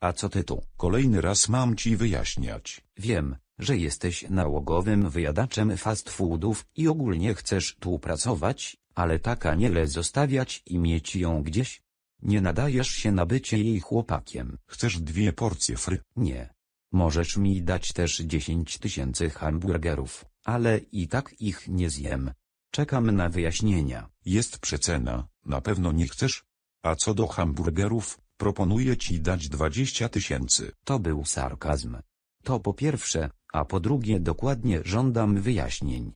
A co ty tu? Kolejny raz mam ci wyjaśniać. Wiem, że jesteś nałogowym wyjadaczem fast foodów i ogólnie chcesz tu pracować, ale taka niele zostawiać i mieć ją gdzieś? Nie nadajesz się na bycie jej chłopakiem. Chcesz dwie porcje fry? Nie. Możesz mi dać też 10 tysięcy hamburgerów, ale i tak ich nie zjem. Czekam na wyjaśnienia. Jest przecena, na pewno nie chcesz? A co do hamburgerów, proponuję ci dać 20 tysięcy. To był sarkazm. To po pierwsze, a po drugie dokładnie żądam wyjaśnień.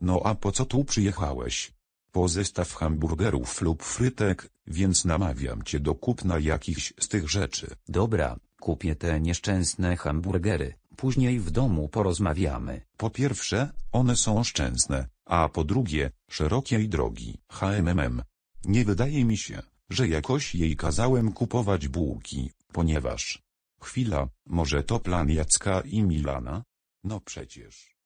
No a po co tu przyjechałeś? Po zestaw hamburgerów lub frytek, więc namawiam cię do kupna jakichś z tych rzeczy. Dobra, kupię te nieszczęsne hamburgery, później w domu porozmawiamy. Po pierwsze, one są szczęsne, a po drugie, szerokiej drogi. HMMM. Nie wydaje mi się, że jakoś jej kazałem kupować bułki, ponieważ... Chwila, może to plan Jacka i Milana? No przecież...